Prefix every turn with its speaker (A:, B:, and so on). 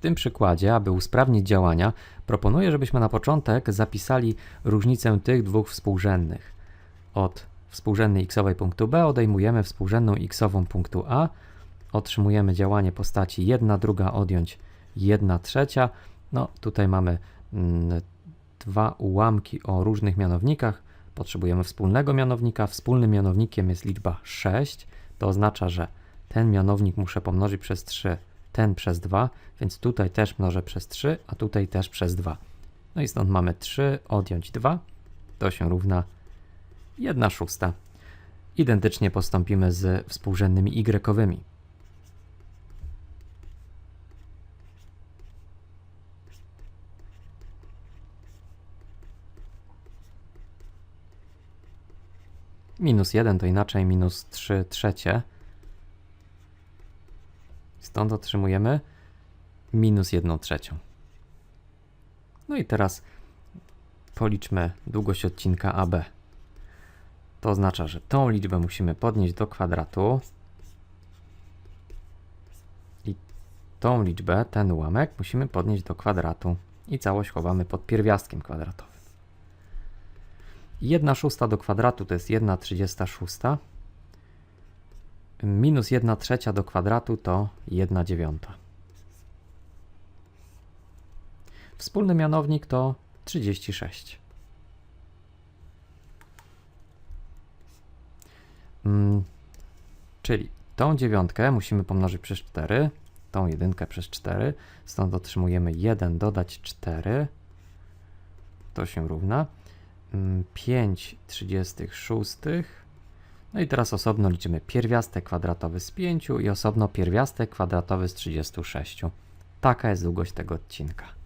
A: tym przykładzie, aby usprawnić działania, proponuję, żebyśmy na początek zapisali różnicę tych dwóch współrzędnych. Od współrzędnej xowej punktu B odejmujemy współrzędną xową punktu A, otrzymujemy działanie postaci 1 druga odjąć 1 trzecia. No tutaj mamy mm, dwa ułamki o różnych mianownikach. Potrzebujemy wspólnego mianownika. Wspólnym mianownikiem jest liczba 6. To oznacza, że ten mianownik muszę pomnożyć przez 3, ten przez 2, więc tutaj też mnożę przez 3, a tutaj też przez 2. No i stąd mamy 3 odjąć 2, to się równa 1 szósta. Identycznie postąpimy z współrzędnymi y-owymi. Minus 1 to inaczej minus 3 trzecie. Stąd otrzymujemy minus 1 trzecią. No i teraz policzmy długość odcinka AB. To oznacza, że tą liczbę musimy podnieść do kwadratu i tą liczbę, ten ułamek, musimy podnieść do kwadratu i całość chowamy pod pierwiastkiem kwadratowym. 1 szósta do kwadratu to jest 1 36. Minus 1 trzecia do kwadratu to 1 dziewiąta. Wspólny mianownik to 36. Mm, czyli tą dziewiątkę musimy pomnożyć przez 4, tą jedynkę przez 4, stąd otrzymujemy 1 dodać 4, to się równa 5 36. No i teraz osobno liczymy pierwiastek kwadratowy z 5 i osobno pierwiastek kwadratowy z 36. Taka jest długość tego odcinka.